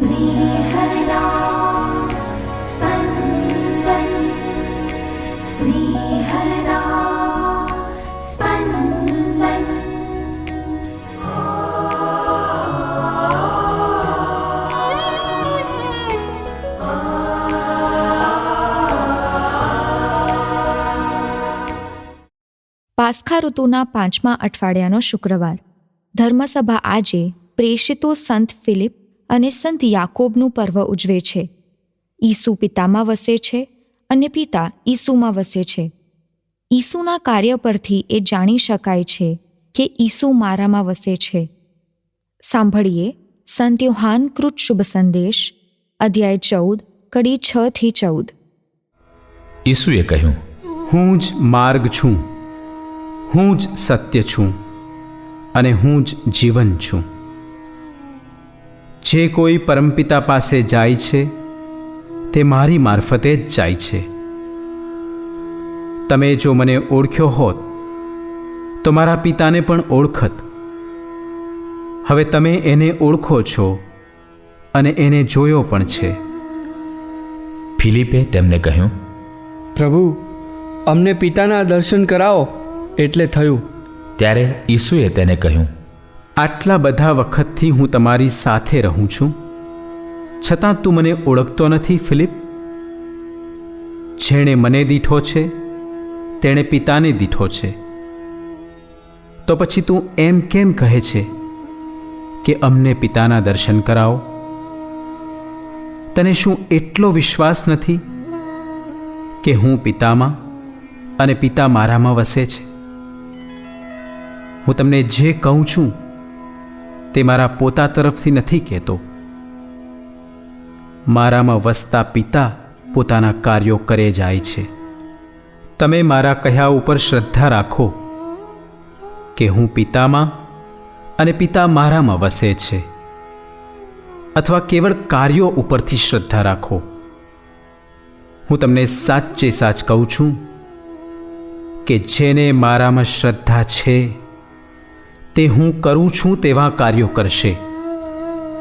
स्नेहदा स्पन्दन् स्नेहदा स्पन्दन् પાસ્ખા ઋતુના પાંચમા અઠવાડિયાનો શુક્રવાર ધર્મસભા આજે પ્રેષિતો સંત ફિલિપ અને સંત યાકોબનું પર્વ ઉજવે છે. ઈસુ પિતામાં વસે છે અને પિતા ઈસુમાં વસે છે. ઈસુના કાર્ય પરથી એ જાણી શકાય છે કે ઈસુ મારામાં વસે છે. સાંભળીએ સંત યુહાન કૃત શુભ સંદેશ અધ્યાય ચૌદ કડી છ થી ચૌદ. ઈસુએ કહ્યું હું જ માર્ગ છું હું જ સત્ય છું અને હું જ જીવન છું. જે કોઈ પરમપિતા પાસે જાય છે તે મારી મારફતે જ જાય છે. તમે જો મને ઓળખ્યો હોત તો મારા પિતાને પણ ઓળખત. હવે તમે એને ઓળખો છો અને એને જોયો પણ છે. ફિલિપે તેમને કહ્યું પ્રભુ અમને પિતાના દર્શન કરાવો. એટલે થયું. ત્યારે ઈસુએ તેને કહ્યું આટલા બધા વખતથી હું તમારી સાથે રહું છું. છતાં તું મને ઓળખતો નથી, ફિલિપ. જેણે મને દીઠો છે, તેણે પિતાને દીઠો છે. તો પછી તું એમ કેમ કહે છે કે અમને પિતાના દર્શન કરાવો? તને શું એટલો વિશ્વાસ નથી કે હું પિતામાં અને પિતા મારામાં વસે છે? હું તમને જે કહું છું તે મારા પોતા તરફથી નથી કહેતો. મારામાં વસતા પિતા પોતાના કાર્યો કરે જાય છે. તમે મારા કહ્યા ઉપર શ્રદ્ધા રાખો કે હું પિતામાં અને પિતા મારામાં વસે છે. અથવા કેવળ કાર્યો ઉપરથી શ્રદ્ધા રાખો. હું તમને સાચે સાચ કહું છું કે જેને મારામાં શ્રદ્ધા છે તે હું કરું છું તેવા કાર્યો કરશે,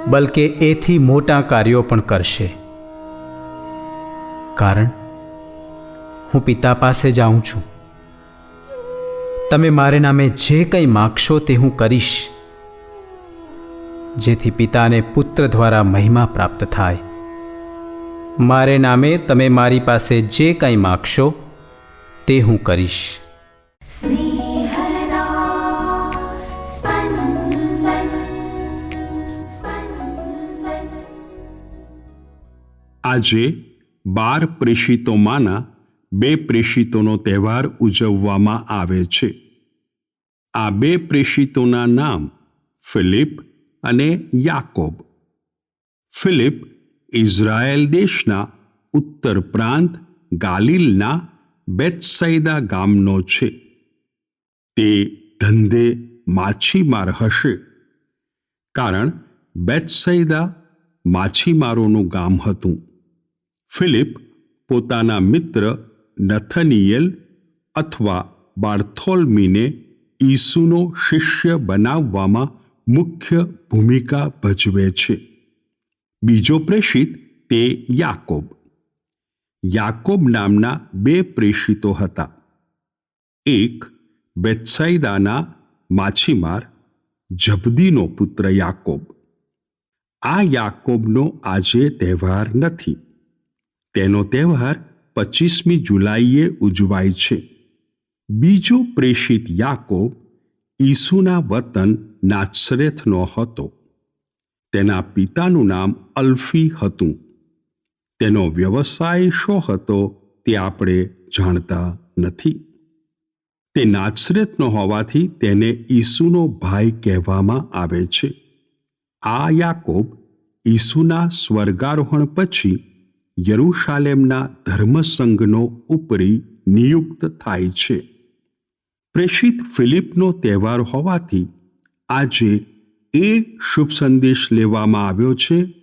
બલકે એથી મોટા કાર્યો પણ કરશે. કારણ, હું પિતા પાસે જાઉં છું. તમે મારે નામે જે કંઈ માગશો તે હું કરીશ, જેથી પિતાને પુત્ર દ્વારા મહિમા પ્રાપ્ત થાય. મારે નામે તમે મારી પાસે જે કંઈ માગશો, તે હું કરીશ. સ્નેહ આજે બાર પ્રેષિતોમાંના બે પ્રેષિતોનો તહેવાર ઉજવવામાં આવે છે. આ બે પ્રેષિતોના નામ ફિલિપ અને યાકોબ. ફિલિપ ઇઝરાયેલ દેશના ઉત્તર પ્રાંત ગાલિલના બેતસૈદા ગામનો છે. તે ધંધે માછીમાર હશે, કારણ બેતસૈદા માછીમારોનું ગામ હતું. ફિલિપ પોતાના મિત્ર નથનિયેલ અથવા બાર્થોલમીને ઈસુનો શિષ્ય બનાવવામાં મુખ્ય ભૂમિકા ભજવે છે. બીજો પ્રેષિત તે યાકોબ. યાકોબ નામના બે પ્રેષિતો હતા. એક બેત્સાઈદાના માછીમાર જબદીનો પુત્ર યાકોબ. આ યાકોબનો આજે તહેવાર નથી. તેનો તહેવાર પચીસમી જુલાઈએ ઉજવાય છે. બીજો પ્રેષિત યાકોબ ઈસુના વતન નાચરેથનો હતો. તેના પિતાનું નામ અલ્ફી હતું. તેનો વ્યવસાય શો હતો તે આપણે જાણતા નથી. તે નાત્સરેતનો હોવાથી તેને ઈસુનો ભાઈ કહેવામાં આવે છે. આ યાકોબ ઈસુના સ્વર્ગારોહણ પછી યરૂશાલેમના ધર્મસંઘનો ઉપરી નિયુક્ત થાય છે. પ્રેષિત ફિલિપનો તહેવાર હોવાથી આજે એ શુભ સંદેશ લેવામાં આવ્યો છે,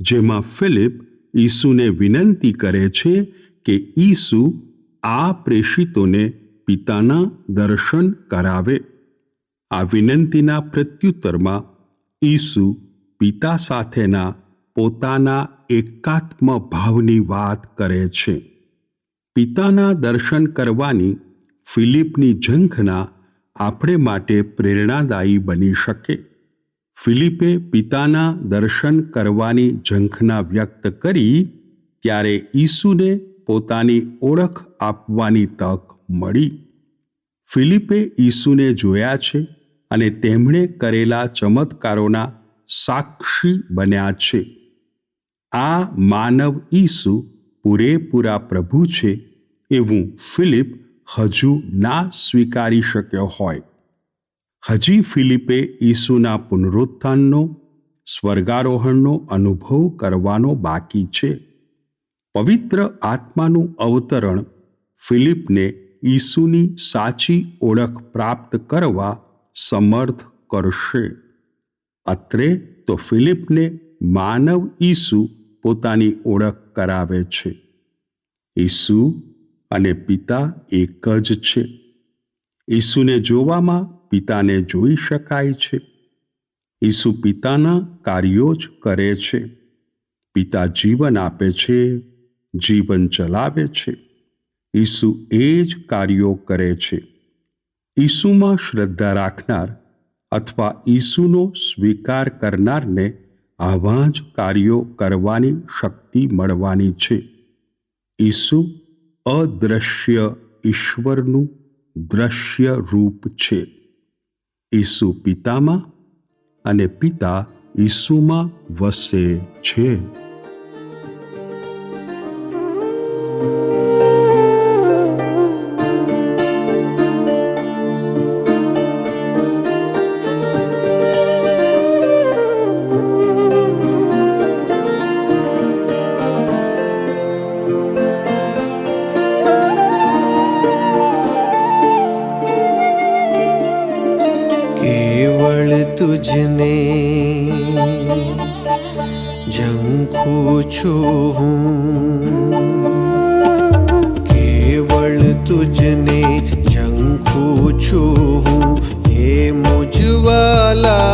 જેમાં ફિલિપ ઈસુને વિનંતી કરે છે કે ઈસુ આ પ્રેષિતોને પિતાના દર્શન કરાવે. આ વિનંતીના પ્રત્યુત્તરમાં ઈસુ પિતા સાથેના પોતાના એકાત્મ ભાવની વાત કરે છે. પિતાના દર્શન કરવાની ફિલિપની ઝંખના આપણે માટે પ્રેરણાદાયી બની શકે. ફિલિપે પિતાના દર્શન કરવાની ઝંખના વ્યક્ત કરી ત્યારે ઈસુને પોતાની ઓળખ આપવાની તક મળી. ફિલિપે ઈસુને જોયા છે અને તેમણે કરેલા ચમત્કારોના સાક્ષી બન્યા છે. આ માનવ ઈસુ પૂરેપૂરા પ્રભુ છે એવું ફિલિપ હજુ ના સ્વીકારી શક્યો હોય. હજી ફિલિપે ઈસુના પુનરુત્થાનનો, સ્વર્ગારોહણનો અનુભવ કરવાનો બાકી છે. પવિત્ર આત્માનું અવતરણ ફિલિપને ઈસુની સાચી ઓળખ પ્રાપ્ત કરવા સમર્થ કરશે. અત્રે તો ફિલિપને માનવ ઈસુ પોતાની ઓળખ કરાવે છે. ઈસુ અને પિતા એક જ છે. ઈસુને જોવામાં પિતાને જોઈ શકાય છે. ઈસુ પિતાના કાર્યો જ કરે છે. પિતા જીવન આપે છે, જીવન ચલાવે છે. ઈસુ એ જ કાર્યો કરે છે. ઈસુમાં શ્રદ્ધા રાખનાર અથવા ઈસુનો સ્વીકાર કરનારને આવા જ કાર્યો કરવાની શક્તિ મળવાની છે. ઈસુ અદ્રશ્ય ઈશ્વરનું દ્રશ્ય રૂપ છે. ઈસુ પિતામાં અને પિતા ઈસુમાં વસે છે. કેવળ તુજને ઝંખું છું હું કેવળ તુજને ઝંખું છું હું હે મુજવાલા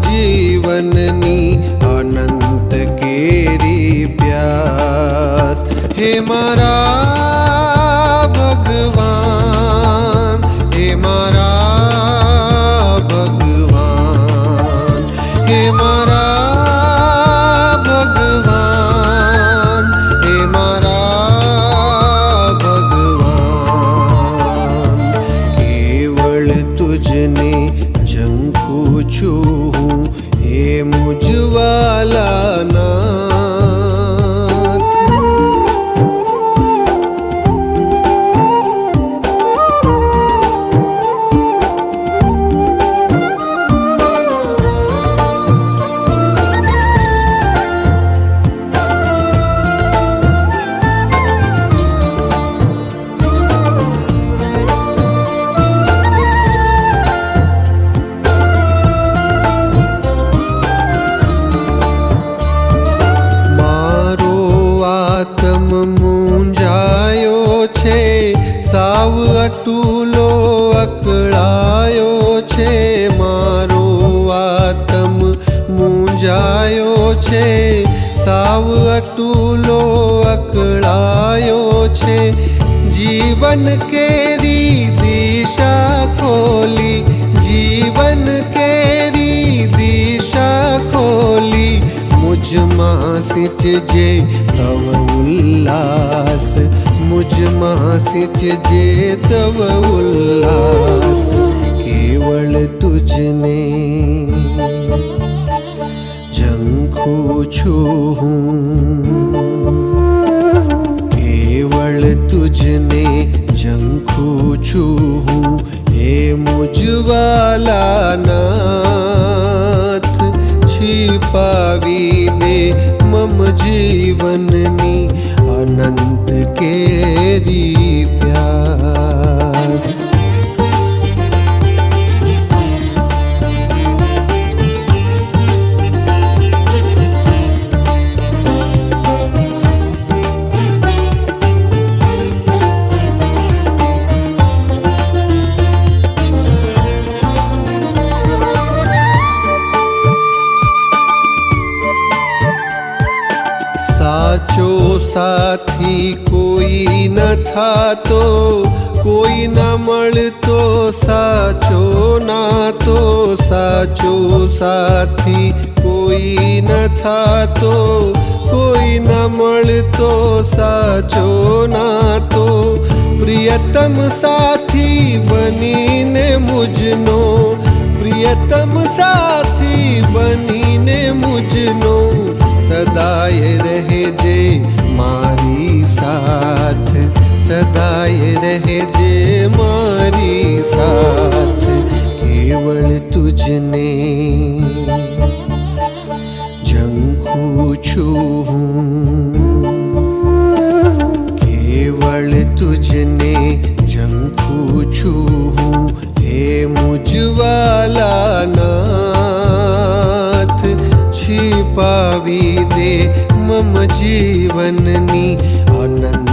मम जीवननी अनंत केरी प्यास हे સાવ અકળાયો છે, મારો આતમ મૂંઝાયો છે. સાવ અટુલો અકળાયો છે. જીવન કેરી દિશા ખોલી મુજમાં तव તવ ઉલ્લાસ મુજમાં સિંચજે તવ ઉલ્લાસ કેવળ તુજને ઝંખું છું હું કેવળ તુજને ઝંખું છું જીવનની અનંત કેરી થાતો કોઈ ન મળતો સાચો નાતો સાચો સાથી કોઈ ન થાતો, કોઈ ન મળતો સાચો નાતો પ્રિયતમ સાથી બનીને મુજનો, પ્રિયતમ સાથી બનીને મુજનો, સદાય રહેજે મારી સાથ. सदाए रहे जे मारी साथ, केवल तुझने। झंखू छू केवल तुझने। झंखू छू हूँ हे मुझवाला नाथ, छिपावी दे मम जीवननी। आनंद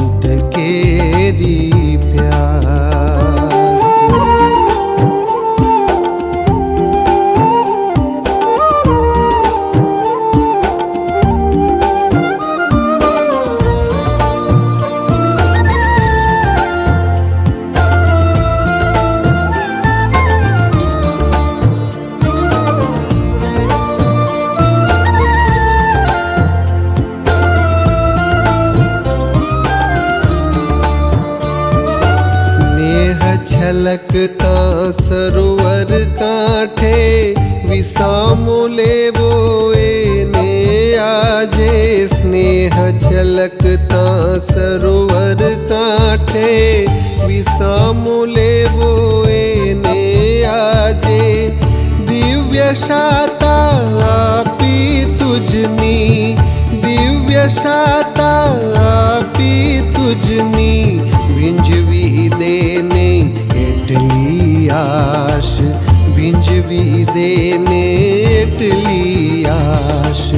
झलकता सरोवर काठे विसामुले बोए ने आजे स्नेह झलकता सरोवर काठे विसामुले बोए ने आजे दिव्य शाता आपी तुझनी दिव्य शाता आपी तुझनी विंजवी देने आश बिंजवी देने टली आश।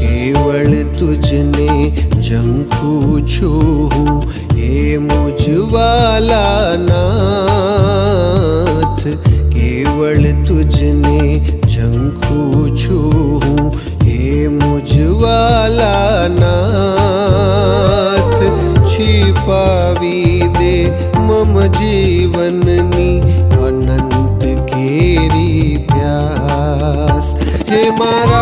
केवल तुझने जंखू छू ये मुझ वाला नाथ। केवल तुझने जंखू छू ये मुझ वाला नाथ। छिपावी दे मम जीवन કે મારા